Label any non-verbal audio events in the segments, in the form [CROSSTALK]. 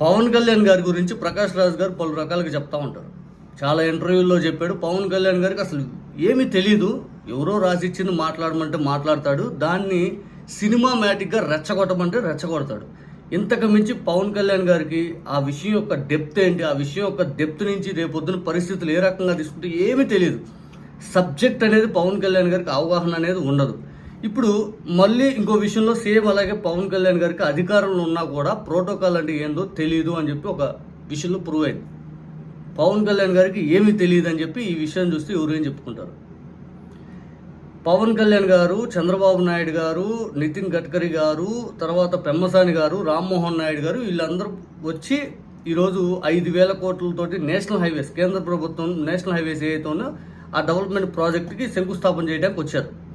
పవన్ కళ్యాణ్ గారి గురించి ప్రకాష్ రాజ్ గారు పలు రకాలుగా చెప్తా ఉంటారు. చాలా ఇంటర్వ్యూల్లో చెప్పాడు పవన్ కళ్యాణ్ గారికి అసలు ఏమీ తెలీదు. ఎవరో రాసిచ్చింది మాట్లాడమంటే మాట్లాడతాడు దాన్ని సినిమా మ్యాటిక్గా రెచ్చగొట్టమంటే రెచ్చగొడతాడు. ఇంతకు మించి పవన్ కళ్యాణ్ గారికి ఆ విషయం యొక్క డెప్త్ ఏంటి ఆ విషయం యొక్క డెప్త్ నుంచి రేపొద్దున పరిస్థితులు ఏ రకంగా తీసుకుంటే ఏమీ తెలియదు సబ్జెక్ట్ అనేది పవన్ కళ్యాణ్ గారికి అవగాహన అనేది ఉండదు. ఇప్పుడు మళ్ళీ ఇంకో విషయంలో సేమ్ అలాగే పవన్ కళ్యాణ్ గారికి అధికారంలో ఉన్నా కూడా ప్రోటోకాల్ అంటే ఏందో తెలియదు అని చెప్పి ఒక విషయంలో ప్రూవ్ అయింది. పవన్ కళ్యాణ్ గారికి ఏమీ తెలియదు అని చెప్పి ఈ విషయం చూస్తే ఎవరేం చెప్పుకుంటారు? పవన్ కళ్యాణ్ గారు చంద్రబాబు నాయుడు గారు నితిన్ గడ్కరీ గారు తర్వాత పెమ్మసాని గారు రామ్మోహన్ నాయుడు గారు వీళ్ళందరూ వచ్చి ఈరోజు ఐదు వేల కోట్లతోటి నేషనల్ హైవేస్ కేంద్ర ప్రభుత్వం నేషనల్ హైవేస్ ఏదైతే ఆ డెవలప్మెంట్ ప్రాజెక్ట్కి శంకుస్థాపన చేయడానికి వచ్చారు.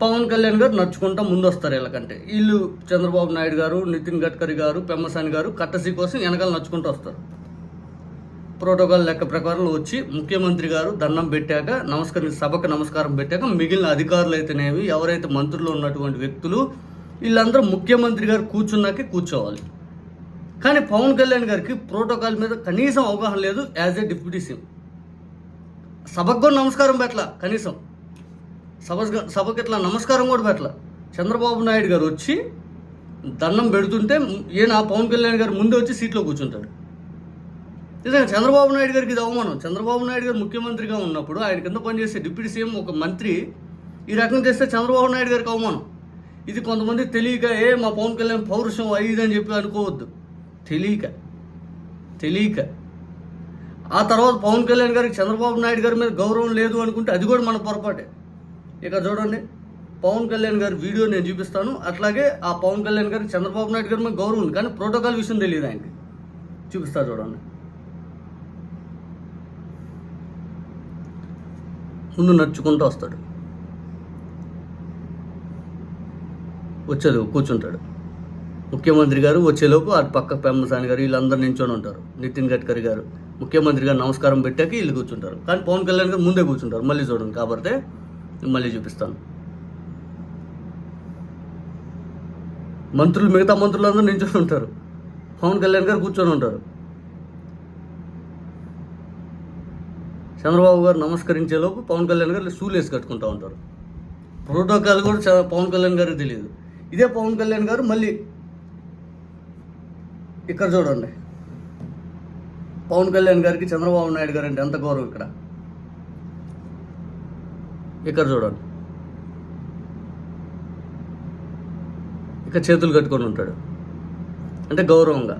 పవన్ కళ్యాణ్ గారు నడుచుకుంటా ముందు వస్తారు వీళ్ళకంటే. వీళ్ళు చంద్రబాబు నాయుడు గారు నితిన్ గడ్కరీ గారు పెమ్మసాని గారు కట్టసీ కోసం వెనకాల నడుచుకుంటూ వస్తారు. ప్రోటోకాల్ లెక్క ప్రకారం వచ్చి ముఖ్యమంత్రి గారు దండం పెట్టాక నమస్కరి సభకు నమస్కారం పెట్టాక మిగిలిన అధికారులు అయితేనేవి ఎవరైతే మంత్రులు ఉన్నటువంటి వ్యక్తులు వీళ్ళందరూ ముఖ్యమంత్రి గారు కూర్చున్నాకే కూర్చోవాలి. కానీ పవన్ కళ్యాణ్ గారికి ప్రోటోకాల్ మీద కనీసం అవగాహన లేదు యాజ్ ఏ డిప్యూటీ సీఎం. సభకు నమస్కారం పెట్టల కనీసం. సభ సభకి ఇట్లా నమస్కారం కూడా పెట్టల. చంద్రబాబు నాయుడు గారు వచ్చి దండం పెడుతుంటే ఈయన పవన్ కళ్యాణ్ గారు ముందే వచ్చి సీట్లో కూర్చుంటాడు. నిజంగా చంద్రబాబు నాయుడు గారికి ఇది అవమానం. చంద్రబాబు నాయుడు గారు ముఖ్యమంత్రిగా ఉన్నప్పుడు ఆయన కింద పనిచేసే డిప్యూటీ సీఎం ఒక మంత్రి ఈ రకంగా చేస్తే చంద్రబాబు నాయుడు గారికి అవమానం. ఇది కొంతమంది తెలియక ఏ మా పవన్ కళ్యాణ్ పౌరుషం అయ్యిది అని చెప్పి అనుకోవద్దు. తెలియక. తెలియక. ఆ తర్వాత పవన్ కళ్యాణ్ గారికి చంద్రబాబు నాయుడు గారి మీద గౌరవం లేదు అనుకుంటే అది కూడా మన పొరపాటే. ఇక చూడండి. పవన్ కళ్యాణ్ గారి వీడియో నేను చూపిస్తాను. అట్లాగే ఆ పవన్ కళ్యాణ్ గారికి చంద్రబాబు నాయుడు గారి మీద గౌరవం ఉంది. కానీ ప్రోటోకాల్ విషయం తెలియదు ఆయనకి. చూపిస్తా చూడండి. ముందు నడుచుకుంటూ వస్తాడు. వచ్చేది కూర్చుంటాడు. ముఖ్యమంత్రి గారు వచ్చేలోపు అటు పక్క పెమ్మసాని గారు వీళ్ళందరూ నించొని ఉంటారు. నితిన్ గడ్కరీ గారు ముఖ్యమంత్రి గారు నమస్కారం పెట్టాక వీళ్ళు కూర్చుంటారు. కానీ పవన్ కళ్యాణ్ గారు ముందే కూర్చుంటారు. మళ్ళీ చూడండి కాబట్టి మళ్ళీ చూపిస్తాను. మంత్రులు మిగతా మంత్రులందరూ నించుని ఉంటారు. పవన్ కళ్యాణ్ గారు కూర్చొని ఉంటారు. చంద్రబాబు గారు నమస్కరించేలోపు పవన్ కళ్యాణ్ గారు సూలేసి కట్టుకుంటూ ఉంటారు. ప్రోటోకాల్ కూడా చ- పవన్ కళ్యాణ్ గారికి తెలియదు. ఇదే పవన్ కళ్యాణ్ గారు మళ్ళీ ఇక్కడ చూడండి. పవన్ కళ్యాణ్ గారికి చంద్రబాబు నాయుడు గారు అంటే ఎంత గౌరవం ఇక్కడ? ఇక్కడ చూడండి. ఇక్కడ చేతులు కట్టుకొని ఉంటాడు. అంటే గౌరవంగా.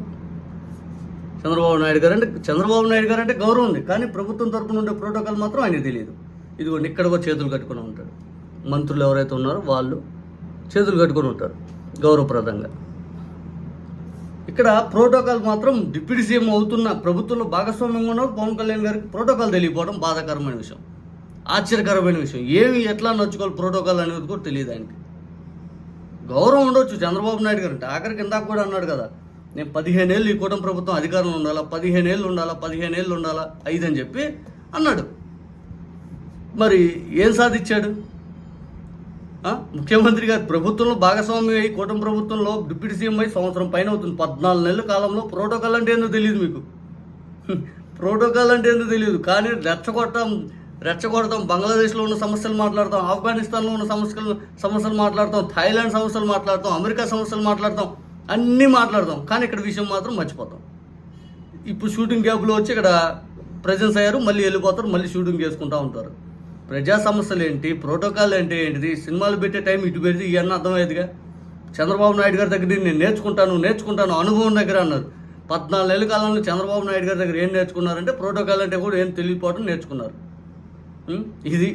చంద్రబాబు నాయుడు గారు అంటే చంద్రబాబు నాయుడు గారు అంటే గౌరవం ఉంది కానీ ప్రభుత్వం తరపున ఉండే ప్రోటోకాల్ మాత్రం ఆయనకు తెలియదు. ఇదిగోండి ఇక్కడ కూడా చేతులు కట్టుకొని ఉంటాడు. మంత్రులు ఎవరైతే ఉన్నారో వాళ్ళు చేతులు కట్టుకొని ఉంటారు గౌరవప్రదంగా. ఇక్కడ ప్రోటోకాల్ మాత్రం డిప్యూటీ సీఎం అవుతున్న ప్రభుత్వంలో భాగస్వామ్యంగా ఉన్న పవన్ కళ్యాణ్ గారికి ప్రోటోకాల్ తెలియపోవడం బాధాకరమైన విషయం. ఆశ్చర్యకరమైన విషయం. ఏమి ఎట్లా నడుచుకోవాలి ప్రోటోకాల్ అనేది కూడా తెలియదు ఆయనకి. గౌరవం ఉండొచ్చు చంద్రబాబు నాయుడు గారు అంటే. ఆఖరికి ఇందాక కూడా అన్నాడు కదా నేను పదిహేను ఏళ్ళు ఈ కూటమి ప్రభుత్వం అధికారంలో ఉండాలా పదిహేను ఏళ్ళు ఉండాలా పదిహేను ఏళ్ళు ఉండాలా ఐదు అని చెప్పి అన్నాడు. మరి ఏం సాధించాడు? ముఖ్యమంత్రి గారు ప్రభుత్వంలో భాగస్వామి అయ్యి కూటమి ప్రభుత్వంలో డిప్యూటీ సీఎం అయి సంవత్సరం పైన అవుతుంది. పద్నాలుగు నెలల కాలంలో ప్రోటోకాల్ అంటే ఏందో తెలియదు మీకు. [LAUGHS] ప్రోటోకాల్ అంటే ఏందో తెలియదు. కానీ రెచ్చగొట్టం రెచ్చగొడతాం బంగ్లాదేశ్లో ఉన్న సమస్యలు మాట్లాడతాం ఆఫ్ఘనిస్తాన్లో ఉన్న సమస్యలు సమస్యలు మాట్లాడతాం థాయిలాండ్ సమస్యలు మాట్లాడతాం అమెరికా సమస్యలు మాట్లాడతాం అన్నీ మాట్లాడతాం. కానీ ఇక్కడ విషయం మాత్రం మర్చిపోతాం. ఇప్పుడు షూటింగ్ గ్యాప్లో వచ్చి ఇక్కడ ప్రజెన్స్ అయ్యారు మళ్ళీ వెళ్ళిపోతారు మళ్ళీ షూటింగ్ చేసుకుంటూ ఉంటారు. ప్రజా సమస్యలు ఏంటి ప్రోటోకాల్ అంటే ఏంటిది సినిమాలు పెట్టే టైం ఇటు పెడితే ఇవన్నీ అర్థమయ్యేదిగా? చంద్రబాబు నాయుడు గారి దగ్గర నేను నేర్చుకుంటాను నేర్చుకుంటాను అనుభవం దగ్గర అన్నారు. పద్నాలుగు నెలల కాలంలో చంద్రబాబు నాయుడు గారి దగ్గర ఏం నేర్చుకున్నారంటే ప్రోటోకాల్ అంటే కూడా ఏం తెలియపోవడం నేర్చుకున్నారు. ఇది